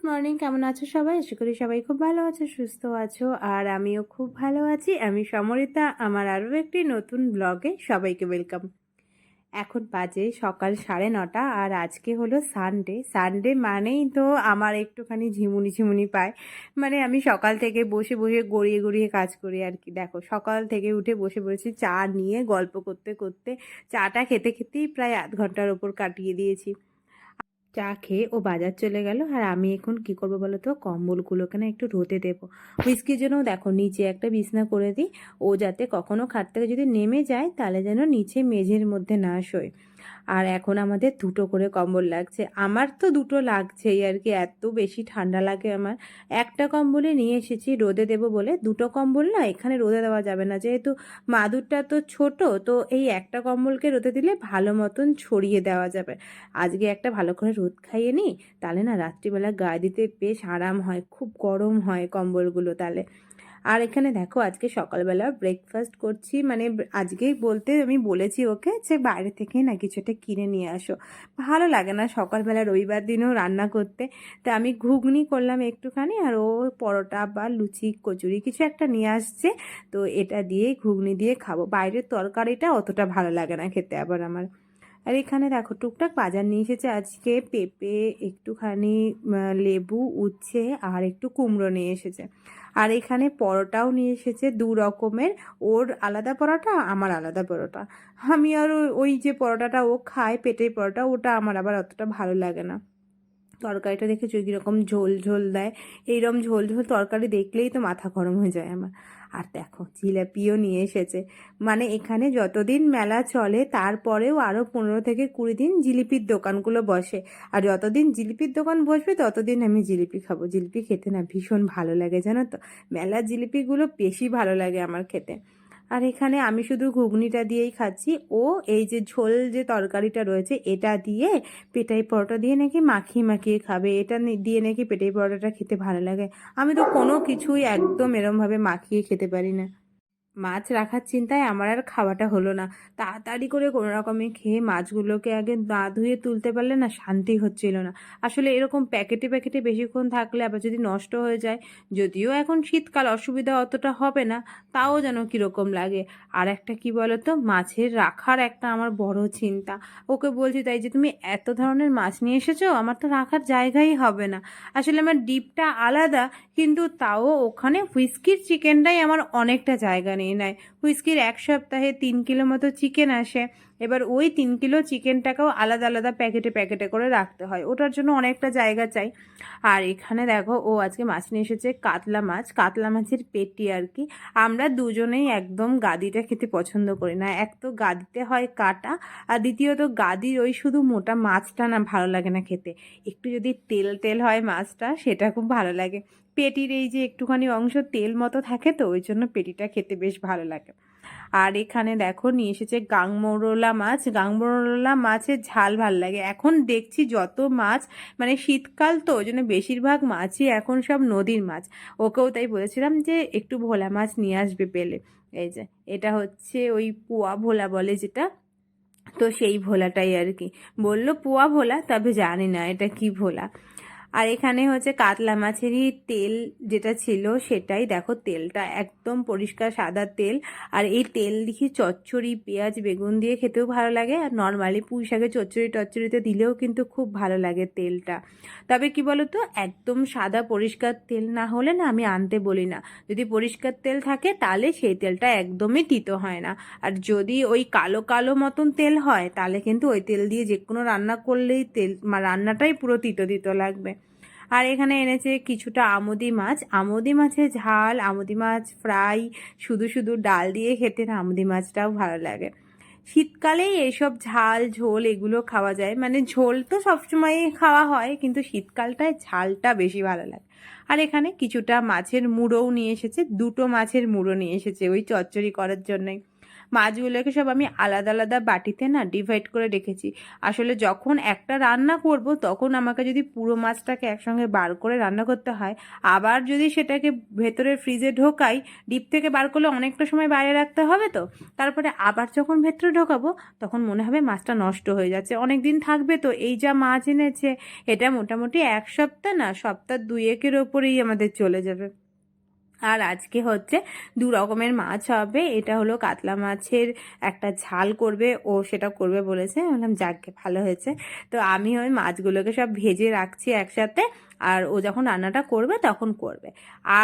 Good morning, কেমন আছো সবাই? আশা করি সবাই খুব ভালো আছো, সুস্থ আছো, আর আমিও খুব ভালো আছি। আমি সমরিতা, আমার আরও একটি নতুন ব্লগে সবাইকে ওয়েলকাম এখন বাজে সকাল সাড়ে নটা, আর আজকে হলো সানডে সানডে মানেই তো আমার একটুখানি ঝিমুনি ঝিমুনি পায়। মানে আমি সকাল থেকে বসে বসে গড়িয়ে গড়িয়ে কাজ করি আর কি। দেখো, সকাল থেকে উঠে বসে পড়েছি চা নিয়ে গল্প করতে করতে চাটা খেতে খেতেই প্রায় আধ ঘণ্টার ওপর কাটিয়ে দিয়েছি। চা খেয়ে ও বাজার চলে গেল। আর আমি এখন কি করব বলো তো? কম্বলগুলোকে না একটু রোদে দেবো। হুইস্কির জন্য দেখো নিচে একটা বিছনা করে দিই। ও যাতে কখনো খাট থেকে যদি নেমে যায়, তাহলে যেন নিচে মেঝের মধ্যে না শোয়। আর এখন আমাদের দুটো করে কম্বল লাগছে। আমার তো দুটো লাগছেই আর কি, এত বেশি ঠান্ডা লাগে আমার। একটা কম্বলে নিয়ে এসেছি, রোদে দেবো বলে। দুটো কম্বল না, এখানে রোদে দেওয়া যাবে না। যেহেতু মাদুরটা তো ছোট, তো এই একটা কম্বলকে রোদে দিলে ভালো মতন ছড়িয়ে দেওয়া যাবে। আজকে একটা ভালো করে রোদ খাইয়ে নিই, তাহলে না রাত্রিবেলা গায়ে দিতে বেশ আরাম হয়, খুব গরম হয় কম্বলগুলো তাহলে। আর এখানে দেখো, আজকে সকালবেলা ব্রেকফাস্ট করছি। মানে আজকেই বলতে আমি বলেছি ওকে যে, বাইরে থেকে না কিছুটা কিনে নিয়ে আসো। ভালো লাগে না সকালবেলা রবিবার দিনও রান্না করতে। তা আমি ঘুগনি করলাম একটুখানি আর ও পরোটা বা লুচি, কচুরি কিছু একটা নিয়ে আসছে। তো এটা দিয়ে ঘুগনি দিয়ে খাব। বাইরের তরকারিটা অতটা ভালো লাগে না খেতে আবার আমার। আর এখানে দেখো, টুকটাক বাজার নিয়ে এসেছে। আজকে পেঁপে, একটুখানি লেবু, উচ্ছে আর একটু কুমড়ো নিয়ে এসেছে। আর এখানে পরোটাও নিয়ে এসেছে দু রকমের। ওর আলাদা পরোটা, আমার আলাদা পরোটা। আমি আর ওই যে পরোটাটা ও খায়, পেটের পরোটা, ওটা আমার আবার অতটা ভালো লাগে না। তরকারিটা দেখেছ? কীরকম ঝোল ঝোল দেয়। এইরকম ঝোল ঝোল তরকারি দেখলেই তো মাথা গরম হয়ে যায় আমার। আর দেখো, জিলাপিও নিয়ে এসেছে। মানে এখানে যতদিন মেলা চলে, তারপরেও আরও পনেরো থেকে কুড়ি দিন জিলিপির দোকানগুলো বসে। আর যতদিন জিলিপির দোকান বসবে, ততদিন আমি জিলিপি খাব। জিলিপি খেতে না ভীষণ ভালো লাগে, জানো তো? মেলা জিলিপিগুলো বেশি ভালো লাগে আমার খেতে। আর এখানে আমি শুধু ঘুগনিটা দিয়েই খাচ্ছি। ও, এই যে ঝোল যে তরকারিটা রয়েছে, এটা দিয়ে পেটাই পরোটা দিয়ে নাকি মাখিয়ে মাখিয়ে খাবে। এটা দিয়ে নাকি পেটাই পরোটাটা খেতে ভালো লাগে। আমি তো কোনো কিছুই একদম এরমভাবে মাখিয়ে খেতে পারি না। মাছ রাখার চিন্তায় আমার আর খাওয়াটা হলো না। তাড়াতাড়ি করে কোনো রকমে খেয়ে মাছগুলোকে আগে না ধুয়ে তুলতে পারলে না শান্তি হচ্ছিল না। আসলে এরকম প্যাকেটে প্যাকেটে বেশিক্ষণ থাকলে আবার যদি নষ্ট হয়ে যায়, যদিও এখন শীতকাল অসুবিধা অতটা হবে না, তাও যেন কীরকম লাগে। আর একটা কি বলতো, মাছের রাখার একটা আমার বড় চিন্তা। ওকে বলছি, তাই যে তুমি এত ধরনের মাছ নিয়ে এসেছ, আমার তো রাখার জায়গাই হবে না। আসলে আমার ডিপটা আলাদা, কিন্তু তাও ওখানে হুইস্কির চিকেনটাই আমার অনেকটা জায়গা নিয়ে নেয় হুইস্কির এক সপ্তাহে তিন কিলো মতো চিকেন আসে। এবার ওই তিন কিলো চিকেনটাকেও আলাদা আলাদা প্যাকেটে প্যাকেটে করে রাখতে হয়। ওটার জন্য অনেকটা জায়গা চাই। আর এখানে দেখো, ও আজকে মাছ নিয়ে এসেছে কাতলা মাছ। কাতলা মাছের পেটি আর কি। আমরা দুজনেই একদম গাদিটা খেতে পছন্দ করি না। এক তো গাদিতে হয় কাটা, আর দ্বিতীয়ত গাদির ওই শুধু মোটা মাছটা না ভালো লাগে না খেতে। একটু যদি তেল তেল হয় মাছটা, সেটা খুব ভালো লাগে। পেটির এই যে একটুখানি অংশ তেল মতো থাকে তো, ওই জন্য পেটিটা খেতে বেশ ভালো লাগে। আর এখানে দেখো নিয়ে এসেছে গাংমরোলা মাছ। গাংমরোলা মাছের ঝাল ভালো লাগে। এখন দেখছি যত মাছ মানে শীতকাল তো, ওই জন্য বেশিরভাগ মাছই এখন সব নদীর মাছ। ওকেও তাই বলেছিলাম যে একটু ভোলা মাছ নিয়ে আসবে পেলে। এই যে, এটা হচ্ছে ওই পোয়া ভোলা বলে যেটা। তো সেই ভোলাটাই আর কি। বলল পোয়া ভোলা, তবে জানি না এটা কি ভোলা। আর এখানে হচ্ছে কাতলা মাছেরই তেল যেটা ছিল সেটাই। দেখো তেলটা একদম পরিষ্কার সাদা তেল। আর এই তেল দেখি চচ্চড়ি, পেঁয়াজ, বেগুন দিয়ে খেতেও ভালো লাগে। আর নর্মালি পুঁই শাকে চচ্চড়ি টচ্চড়িতে দিলেও কিন্তু খুব ভালো লাগে তেলটা। তবে কি বলতো, একদম সাদা পরিষ্কার তেল না হলে না আমি আনতে বলি না। যদি পরিষ্কার তেল থাকে তাহলে সেই তেলটা একদমই তিতো হয় না। আর যদি ওই কালো কালো মতন তেল হয় তাহলে কিন্তু ওই তেল দিয়ে যে কোনো রান্না করলেই তেল রান্নাটাই পুরো তিতো তিতো লাগবে। আর এখানে এনেছে কিছুটা আমুদি মাছ। আমুদি মাছের ঝাল, আমুদি মাছ ফ্রাই, শুধু শুধু ডাল দিয়ে খেতে না, আমুদি মাছটাও ভালো লাগে। শীতকালেই এইসব ঝাল, ঝোল এগুলো খাওয়া যায়। মানে ঝোল তো সবসময়ই খাওয়া হয়, কিন্তু শীতকালটায় ঝালটা বেশি ভালো লাগে। আর এখানে কিছুটা মাছের মুড়োও নিয়ে এসেছে, দুটো মাছের মুড়ো নিয়ে এসেছে, ওই চচ্চড়ি করার জন্যই মাছগুলোকে সব আমি আলাদা আলাদা বাটিতে না ডিভাইড করে রেখেছি। আসলে যখন একটা রান্না করব, তখন আমাকে যদি পুরো মাছটাকে একসঙ্গে বার করে রান্না করতে হয়, আবার যদি সেটাকে ভেতরের ফ্রিজে ঢোকাই ডিপ থেকে বার করলে অনেকটা সময় বাইরে রাখতে হবে তো? তারপরে আবার যখন ভেতরে ঢোকাবো, তখন মনে হবে মাছটা নষ্ট হয়ে যাচ্ছে। অনেক দিন থাকবে তো, এই যা মাছ এনেছে, এটা মোটামুটি এক সপ্তাহ না, সপ্তাহ দুয়েকের ওপরেই আমাদের চলে যাবে। আর আজকে হচ্ছে দু রকমের মাছ হবে। এটা হলো কাতলা মাছের একটা ঝাল করবে, ও সেটা করবে বলেছে। বললাম, যাকে ভালো হয়েছে। তো আমি ওই মাছগুলোকে সব ভেজে রাখছি একসাথে, আর ও যখন রান্নাটা করবে তখন করবে।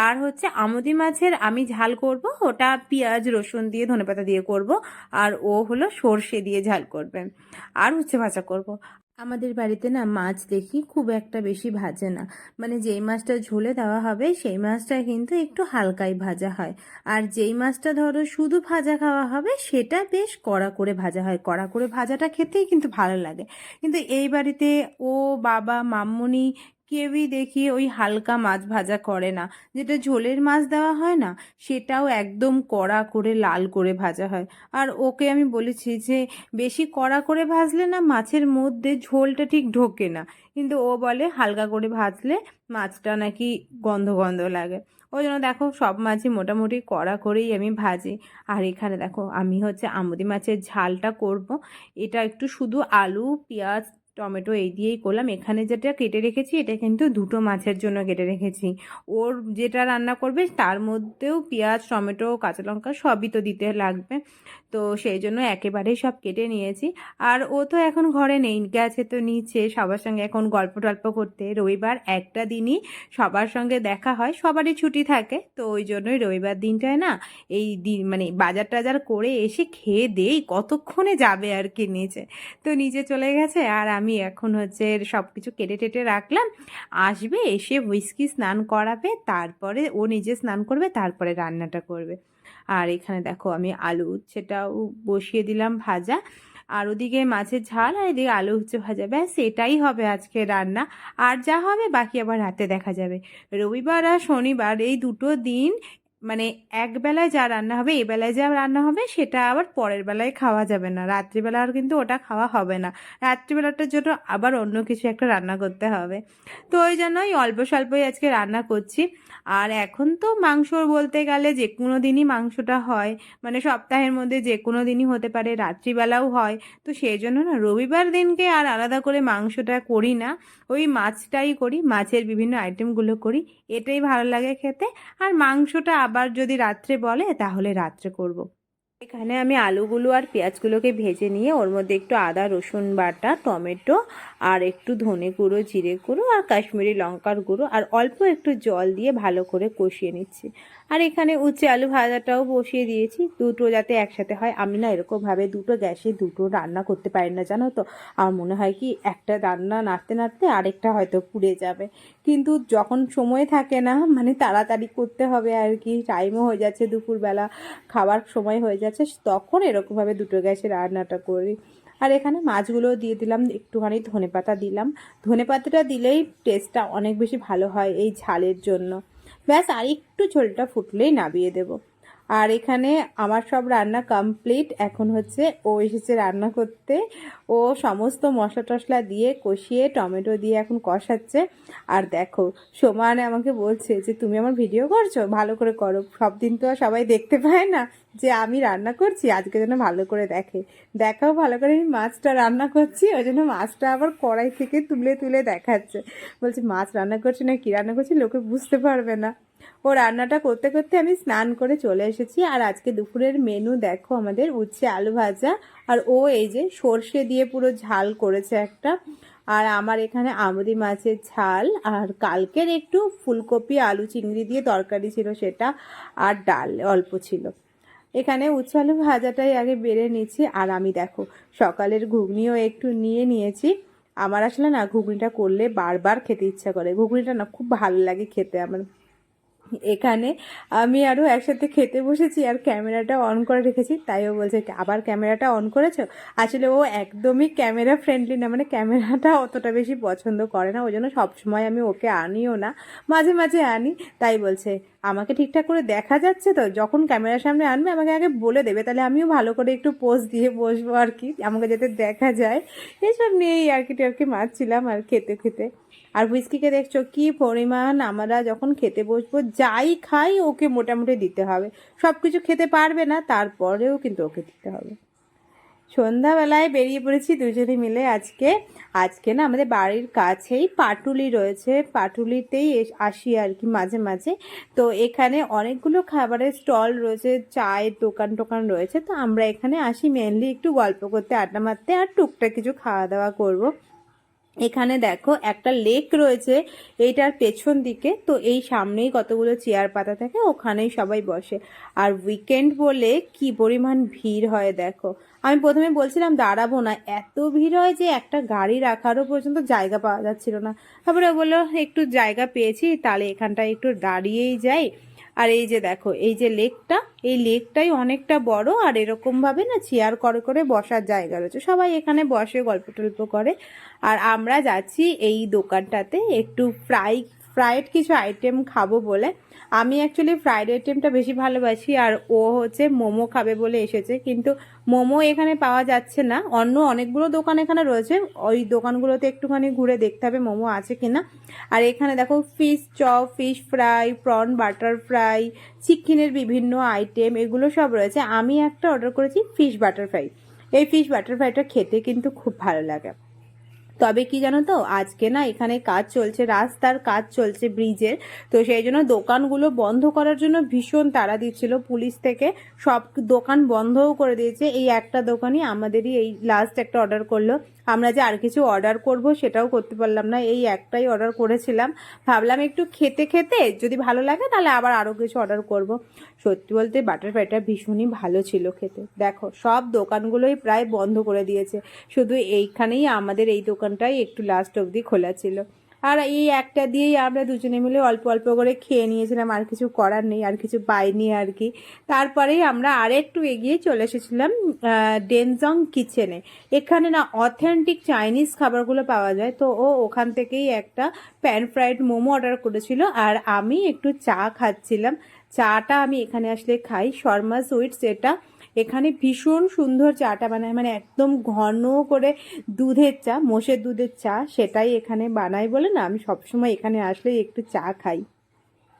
আর হচ্ছে আমুদি মাছের আমি ঝাল করব, ওটা পেঁয়াজ, রসুন দিয়ে, ধনেপাতা দিয়ে করব, আর ও হলো সর্ষে দিয়ে ঝাল করবে। আর হচ্ছে ভাজা করব। আমাদের বাড়িতে না মাছ দেখি খুব একটা বেশি ভাজে না। মানে যেই মাছটা ঝোলে দেওয়া হবে, সেই মাছটা কিন্তু একটু হালকাই ভাজা হয়। আর যেই মাছটা ধরো শুধু ভাজা খাওয়া হবে, সেটা বেশ কড়া করে ভাজা হয়। কড়া করে ভাজাটা খেতেই কিন্তু ভালো লাগে। কিন্তু এই বাড়িতে ও বাবা মাম্মনি কেউই দেখি ওই হালকা মাছ ভাজা করে না। যেটা ঝোলের মাছ দেওয়া হয় না, সেটাও একদম কড়া করে, লাল করে ভাজা হয়। আর ওকে আমি বলেছি যে, বেশি কড়া করে ভাজলে না মাছের মধ্যে ঝোলটা ঠিক ঢোকে না। কিন্তু ও বলে, হালকা করে ভাজলে মাছটা নাকি গন্ধ গন্ধ লাগে। ওই জন্য দেখো, সব মাছই মোটামুটি কড়া করেই আমি ভাজি। আর এখানে দেখো, আমি হচ্ছে আমুদি মাছের ঝালটা করব। এটা একটু শুধু আলু, পেঁয়াজ টমেটো এই দিয়েই করলাম। এখানে যেটা কেটে রেখেছি, এটা কিন্তু দুটো মাছের জন্য কেটে রেখেছি। ওর যেটা রান্না করবে, তার মধ্যেও পেঁয়াজ, টমেটো, কাঁচা লঙ্কা সবই তো দিতে লাগবে। তো সেই জন্য একেবারেই সব কেটে নিয়েছি। আর ও তো এখন ঘরে নেই, গেছে তো নিচে সবার সঙ্গে এখন গল্প টল্প করতে। রবিবার একটা দিনই সবার সঙ্গে দেখা হয়, সবারই ছুটি থাকে। তো ওই জন্যই রবিবার দিনটায় না এই দিন মানে বাজার টাজার করে এসে খেয়ে দেই, কতক্ষণে যাবে আর কি নিচে। তো নিচে চলে গেছে আর আমি এখন হচ্ছে সব কিছু কেটে টেটে রাখলাম। আসবে, এসে হুইস্কি স্নান করাবে, তারপরে ও নিজে স্নান করবে, তারপরে রান্নাটা করবে। আর এখানে দেখো আমি আলু, সেটাও বসিয়ে দিলাম ভাজা। আর ওদিকে মাছের ঝাল আর এদিকে আলু হচ্ছে ভাজা। ব্যাস, এটাই হবে আজকে রান্না। আর যা হবে বাকি আবার রাতে দেখা যাবে। রবিবার আর শনিবার এই দুটো দিন মানে এক বেলায় যা রান্না হবে এই বেলায় যা রান্না হবে, সেটা আবার পরের বেলায় খাওয়া যাবে না। রাত্রিবেলা আর কিন্তু ওটা খাওয়া হবে না। রাত্রিবেলাটার জন্য আবার অন্য কিছু একটা রান্না করতে হবে। তো ওই জন্যই অল্প স্বল্পই আজকে রান্না করছি। আর এখন তো মাংস বলতে গেলে যে কোনো দিনই মাংসটা হয়। মানে সপ্তাহের মধ্যে যে কোনো দিনই হতে পারে, রাত্রিবেলাও হয়। তো সেই জন্য না রবিবার দিনকে আর আলাদা করে মাংসটা করি না। ওই মাছটাই করি, মাছের বিভিন্ন আইটেমগুলো করি, এটাই ভালো লাগে খেতে। আর মাংসটা আবার যদি রাত্রে বলে তাহলে রাত্রে করব। এখানে আমি আলুগুলো আর পেঁয়াজগুলোকে ভেজে নিয়ে ওর মধ্যে একটু আদা, রসুন বাটা, টমেটো আর একটু ধনে গুঁড়ো, জিরে গুঁড়ো আর কাশ্মীরি লঙ্কার গুঁড়ো আর অল্প একটু জল দিয়ে ভালো করে কষিয়ে নিচ্ছি। আর এখানে উচ্ছে আলু ভাজাটাও বসিয়ে দিয়েছি। দুটো যাতে একসাথে হয়। আমি না এরকমভাবে দুটো গ্যাসে দুটো রান্না করতে পারি না, জানো তো? আমার মনে হয় কি, একটা রান্না নাড়তে নাড়তে আরেকটা হয়তো পুড়ে যাবে। কিন্তু যখন সময় থাকে না মানে তাড়াতাড়ি করতে হবে আর কি টাইমও হয়ে যাচ্ছে দুপুরবেলা খাবার সময় হয়ে যাচ্ছে, তখন এরকমভাবে দুটো গ্যাসে রান্নাটা করি। আর এখানে মাছগুলো দিয়ে দিলাম, একটুখানি ধনেপাতা দিলাম। ধনেপাতাটা দিলেই টেস্টটা অনেক বেশি ভালো হয় এই ঝালের জন্য। ব্যাস আর একটু ঝোলটা ফুটলেই নাবিয়ে দেব। আর এখানে আমার সব রান্না কমপ্লিট এখন হচ্ছে ও এসেছে রান্না করতে। ও সমস্ত মশলা টশলা দিয়ে কষিয়ে টমেটো দিয়ে এখন কষাচ্ছে। আর দেখো, সমানে আমাকে বলছে যে, তুমি আমার ভিডিও করছ? ভালো করে করো। সব দিন তো আর সবাই দেখতে পায় না যে, আমি রান্না করছি, আজকে যেন ভালো করে দেখে। দেখাও ভালো করে আমি মাছটা রান্না করছি, ওই জন্য মাছটা আবার কড়াই থেকে তুলে তুলে দেখাচ্ছে। বলছে, মাছ রান্না করছি না কী রান্না করছি? লোকে বুঝতে পারবে না। ও রান্নাটা করতে করতে আমি স্নান করে চলে এসেছি। আর আজকে দুপুরের মেনু দেখো আমাদের, উচ্ছে আলু ভাজা। আর ও এই যে সর্ষে দিয়ে পুরো ঝাল করেছে একটা। আর আমার এখানে আমুদি মাছের ঝাল। আর কালকের একটু ফুলকপি, আলু চিংড়ি দিয়ে তরকারি ছিল সেটা। আর ডাল অল্প ছিল। এখানে উচ্ছালু ভাজাটাই আগে বেড়ে নিচ্ছি। আর আমি দেখো, সকালের ঘুগনিও একটু নিয়ে নিয়েছি। আমার আসলে না, ঘুগনিটা করলে বারবার খেতে ইচ্ছা করে। ঘুগনিটা না, খুব ভালো লাগে খেতে আমার। এখানে আমি আরও একসাথে খেতে বসেছি আর ক্যামেরাটা অন করে রেখেছি, তাইও বলছে আবার ক্যামেরাটা অন করেছ? আসলে ও একদমই ক্যামেরা ফ্রেন্ডলি না মানে ক্যামেরাটা অতটা বেশি পছন্দ করে না ওই জন্য সবসময় আমি ওকে আনিও না, মাঝে মাঝে আনি, তাই বলছে, আমাকে ঠিকঠাক করে দেখা যাচ্ছে তো, যখন ক্যামেরার সামনে আনবে আমাকে আগে বলে দেবে, তাহলে আমিও ভালো করে একটু পোজ দিয়ে বসবো আর কি, আমাকে যাতে দেখা যায়। এসব নিয়েই আর কি টার্কি মারছিলাম আর খেতে খেতে। আর হুইস্কিকে দেখছ কি পরিমাণ আমরা যখন খেতে বসবো, যাই খাই ওকে মোটামুটি দিতে হবে। সব কিছু খেতে পারবে না, তারপরেও কিন্তু ওকে দিতে হবে। সন্ধ্যাবেলায় বেরিয়ে পড়েছি দুজনে মিলে আজকে। আজকে না আমাদের বাড়ির কাছেই পাটুলি রয়েছে। পাটুলিতেই আসি আর কি মাঝে মাঝে। তো এখানে অনেকগুলো খাবারের স্টল রয়েছে, চায়ের দোকান টোকান রয়েছে। তো আমরা এখানে আসি মেনলি একটু গল্প করতে, আড্ডা মারতে আর টুকটাক কিছু খাওয়া দাওয়া করব। এখানে দেখো একটা লেক রয়েছে, এইটার পেছন দিকে। তো এই সামনেই কতগুলো চেয়ার পাতা থাকে, ওখানেই সবাই বসে। আর উইকেন্ড বলে কি পরিমাণ ভিড় হয় দেখো। আমি প্রথমে বলছিলাম দাঁড়াবো না, এত ভিড় হয় যে একটা গাড়ি রাখারও পর্যন্ত জায়গা পাওয়া যাচ্ছিল না। তারপরে বলল, একটু জায়গা পেয়েছি, তাহলে এখানটায় একটু দাঁড়িয়েই যাই। আর এই যে দেখো, এই যে লেকটা, এই লেকটাই অনেকটা বড় আর এরকম ভাবে না চেয়ার করে করে বসার জায়গা রয়েছে। সবাই এখানে বসে গল্প টল্প করে। আর আমরা যাচ্ছি এই দোকানটাতে একটু ফ্রাই ফ্রাইড কিছু আইটেম খাব বলে। আমি অ্যাকচুয়ালি ফ্রাইড আইটেমটা বেশি ভালোবাসি আর ও হচ্ছে মোমো খাবে বলে এসেছে। কিন্তু মোমো এখানে পাওয়া যাচ্ছে না। অন্য অনেকগুলো দোকান এখানে রয়েছে। ওই দোকানগুলোতে একটুখানি ঘুরে দেখতে হবে মোমো আছে কিনা। আর এখানে দেখো fish chop fish fry prawn butter fry চিকেনের বিভিন্ন আইটেম এগুলো সব রয়েছে। আমি একটা অর্ডার করেছি ফিশ বাটার ফ্রাই এই ফিশ বাটার ফ্রাইটা খেতে কিন্তু খুব ভালো লাগে। তবে কি জানো তো, আজকে না এখানে কাজ চলছে, রাস্তার কাজ চলছে ব্রিজের। তো সেই জন্য দোকানগুলো বন্ধ করার জন্য ভীষণ তাড়া দিচ্ছিল পুলিশ থেকে। সব দোকান বন্ধও করে দিয়েছে। এই একটা দোকানই আমাদেরই এই লাস্ট একটা অর্ডার করল। আমরা যে আর কিছু অর্ডার করব সেটাও করতে পারলাম না। এই একটাই অর্ডার করেছিলাম। ভাবলাম একটু খেতে খেতে যদি ভালো লাগে তাহলে আবার আরও কিছু অর্ডার করব। সত্যি বলতে বাটার ফ্রাইটা ভীষণই ভালো ছিল খেতে। দেখো, সব দোকানগুলোই প্রায় বন্ধ করে দিয়েছে। শুধু এইখানেই আমাদের এই দোকানটাই একটু লাস্ট অবধি খোলা ছিল। আর এই একটা দিয়েই আমরা দুজনে মিলে অল্প অল্প করে খেয়ে নিয়েছিলাম, আর কিছু করার নেই, আর কিছু পাইনি আর কি। তারপরেই আমরা আর একটু এগিয়ে চলে এসেছিলাম ডেনজং কিচেনে এখানে না অথেন্টিক চাইনিজ খাবারগুলো পাওয়া যায়। তো ও ওখান থেকেই একটা প্যান ফ্রাইড মোমো অর্ডার করেছিল, আর আমি একটু চা খাচ্ছিলাম। চাটা আমি এখানে আসলে খাই। শর্মা সুইটস এটা এখানে ভীষণ সুন্দর চাটা বানায় মানে একদম ঘন করে দুধের চা, মোষের দুধের চা সেটাই এখানে বানাই বলে না, আমি সবসময় এখানে আসলে একটু চা খাই।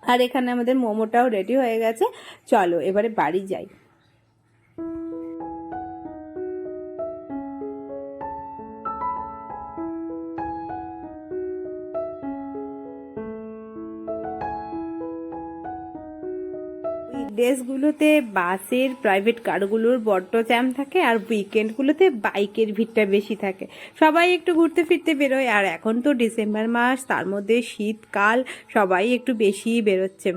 আর এখানে আমাদের মোমোটাও রেডি হয়ে গেছে, চলো এবারে বাড়ি যাই। ডেসগুলোতে বাসের প্রাইভেট কারগুলোর বড্ড জ্যাম থাকে আর উইকেন্ডগুলোতে বাইকের ভিড়টা বেশি থাকে। সবাই একটু ঘুরতে ফিরতে বেরোয় আর এখন তো ডিসেম্বর মাস, তার মধ্যে শীতকাল, সবাই একটু বেশিই বেরোচ্ছে।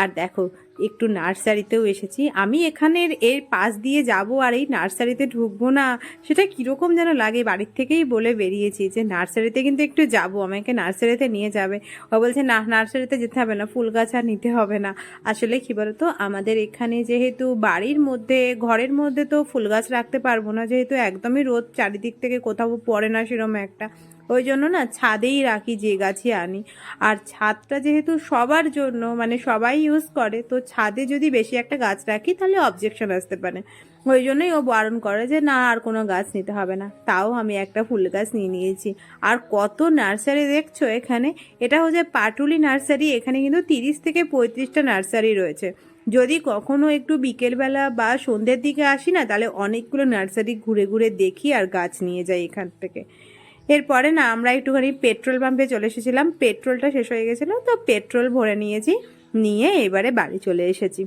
আর দেখো একটু নার্সারিতেও এসেছি। আমি এখানের এর পাশ দিয়ে যাব আর এই নার্সারিতে ঢুকবো না, সেটা কীরকম যেন লাগে, বাড়ির থেকেই বলে বেরিয়েছি যে নার্সারিতে কিন্তু একটু যাব, আমাকে নার্সারিতে নিয়ে যাবে। ও বলছে, না, নার্সারিতে যেতে হবে না, ফুল গাছ আর নিতে হবে না। আসলে কি বলতো, আমাদের এখানে যেহেতু বাড়ির মধ্যে, ঘরের মধ্যে তো ফুল গাছ রাখতে পারব না, যেহেতু একদমই রোদ চারিদিক থেকে কোথাও পড়ে না সেরকম একটা। ওই জন্য না ছাদেই রাখি যে গাছই আনি। আর ছাদটা যেহেতু সবার জন্য মানে সবাই ইউজ করে, তো ছাদে যদি বেশি একটা গাছ রাখি, তাহলে অবজেকশন আসতে পারে। ওই জন্যই ও বারণ করে যে, না, আর কোনো গাছ নিতে হবে না। তাও আমি একটা ফুল গাছ নিয়ে নিয়েছি। আর কত নার্সারি দেখছ এখানে? এটা হচ্ছে পাটুলি নার্সারি, এখানে কিন্তু তিরিশ থেকে পঁয়ত্রিশটা নার্সারি রয়েছে। যদি কখনো একটু বিকেলবেলা বা সন্ধ্যের দিকে আসি না, তাহলে অনেকগুলো নার্সারি ঘুরে ঘুরে দেখি আর গাছ নিয়ে যাই এখান থেকে। এরপরে না, আমরা একটুখানি পেট্রোল পাম্পে চলে এসেছিলাম। পেট্রোলটা শেষ হয়ে গেছিল, তো পেট্রোল ভরে নিয়েছি, নিয়ে এবারে বাড়ি চলে এসেছি।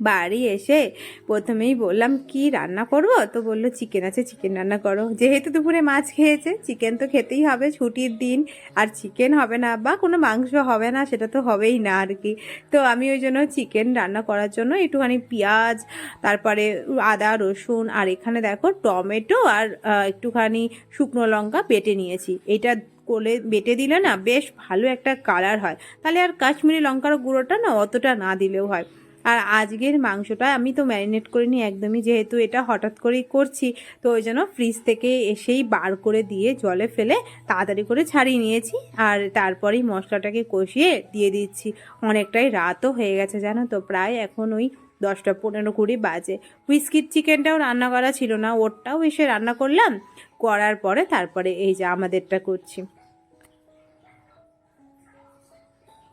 বাড়ি এসে প্রথমেই বললাম, কি রান্না করব? তো বলল, চিকেন আছে, চিকেন রান্না করো। যেহেতু দুপুরে মাছ খেয়েছে, চিকেন তো খেতেই হবে, ছুটির দিন। আর চিকেন হবে না বা কোনো মাংস হবে না, সেটা তো হবেই না আর কি। তো আমি ওই জন্য চিকেন রান্না করার জন্য একটুখানি পেঁয়াজ, তারপরে আদা, রসুন আর এখানে দেখো টমেটো আর একটুখানি শুকনো লঙ্কা বেটে নিয়েছি। এটা কোলে বেটে দিলে না বেশ ভালো একটা কালার হয়। তাহলে আর কাশ্মীরি লঙ্কার গুঁড়োটা না অতটা না দিলেও হয়। আর আজকের মাংসটা আমি তো ম্যারিনেট করিনি একদমই, যেহেতু এটা হঠাৎ করেই করছি, তো ওই জন্য ফ্রিজ থেকে এসেই বার করে দিয়ে জলে ফেলে তাড়াতাড়ি করে ছাড়িয়ে নিয়েছি। আর তারপরেই মশলাটাকে কষিয়ে দিয়ে দিচ্ছি। অনেকটাই রাতও হয়ে গেছে জানো তো, প্রায় এখন ওই দশটা পনেরো কুড়ি বাজে। হুইস্কির চিকেনটাও রান্না করা ছিল না, ওরটাও এসে রান্না করলাম, করার পরে তারপরে এই যে আমাদেরটা করছি।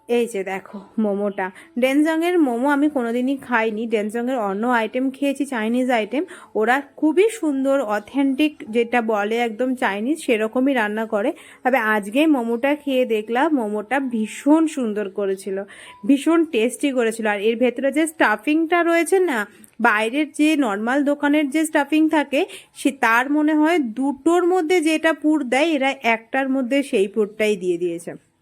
এই যে দেখো, মোমোটা। ডেনজংয়ের মোমো আমি কোনোদিনই খাইনি। ডেনজংয়ের অন্য আইটেম খেয়েছি চাইনিজ আইটেম ওরা খুবই সুন্দর অথেন্টিক যেটা বলে একদম চাইনিজ সেরকমই রান্না করে। তবে আজকে মোমোটা খেয়ে দেখলাম, মোমোটা ভীষণ সুন্দর করেছিল। ভীষণ টেস্টি করেছিল। আর এর ভেতরে যে স্টাফিংটা রয়েছে না, বাইরের যে নর্মাল দোকানের যে স্টাফিং থাকে, সে তার মনে হয় দুটোর মধ্যে যেটা পুর দেয়, এরা একটার মধ্যে সেই পুরটাই দিয়ে দিয়েছে।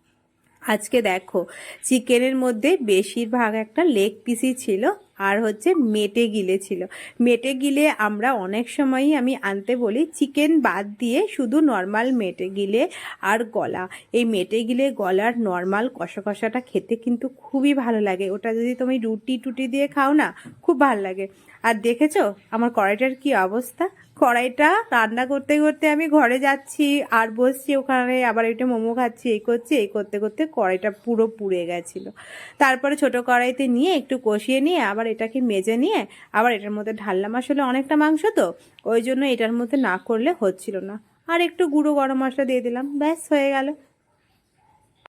আজকে দেখো, চিকেনের মধ্যে বেশিরভাগ একটা লেগ পিসই ছিল আর হচ্ছে মেটে গিলে ছিল। মেটে গিলে আমরা অনেক সময়ই আমি আনতে বলি চিকেন বাদ দিয়ে শুধু নর্মাল মেটে গিলে আর গলা। এই মেটে গিলে গলার নর্মাল কষা কষাটা খেতে কিন্তু খুবই ভালো লাগে। ওটা যদি তুমি রুটি টুটি দিয়ে খাও না, খুব ভালো লাগে। আর দেখেছ আমার কড়াইটার কি অবস্থা? কড়াইটা রান্না করতে করতে আমি ঘরে যাচ্ছি আর বসছি ওখানে, আবার একটু মোমো খাচ্ছি, এই করছি, এই করতে করতে কড়াইটা পুরো পুড়ে গেছিল। তারপরে ছোট কড়াইতে নিয়ে একটু কষিয়ে নিয়ে আবার এটাকে মেজে নিয়ে আবার এটার মধ্যে ঢাললাম আসলে অনেকটা মাংস তো, ওই জন্য এটার মধ্যে না করলে হচ্ছিল না। আর একটু গুঁড়ো গরম মশলা দিয়ে দিলাম, ব্যাস হয়ে গেল।